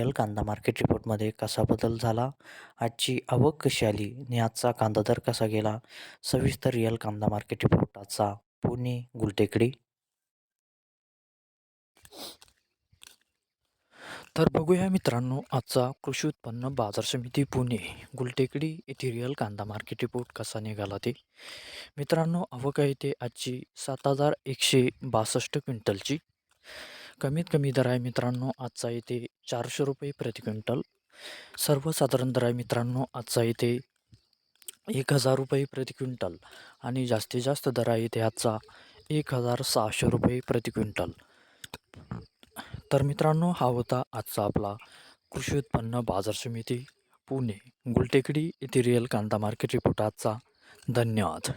Real कांदा market रिपोर्टमध्ये कसा बदल झाला? आजची आवक कशी आली? आणि आजचा कांदा दर कसा गेला? सविस्तर रिअल कांदा मार्केट रिपोर्ट आजचा. पुणे गुलटेकडी. तर बघूया मित्रांनो आजचा कृषी उत्पन्न बाजार समिती पुणे गुलटेकडी येथे रिअल कांदा मार्केट रिपोर्ट कसा निघाला ते? मित्रांनो आवक आहे ते आजची सात हजार एकशे बासष्ट क्विंटलची. कमीत कमी दर आहे मित्रांनो आजचा इथे चारशे रुपये प्रति क्विंटल. सर्वसाधारण दर आहे मित्रांनो आजचा इथे एक हजार रुपये प्रति क्विंटल आणि जास्तीत जास्त दर आहे इथे आजचा एक हजार सहाशे रुपये प्रति क्विंटल. तर मित्रांनो हा होता आजचा आपला कृषी उत्पन्न बाजार समिती पुणे. गुलटेकडी येथे रिअल कांदा मार्केट रिपोर्ट आजचा. धन्यवाद.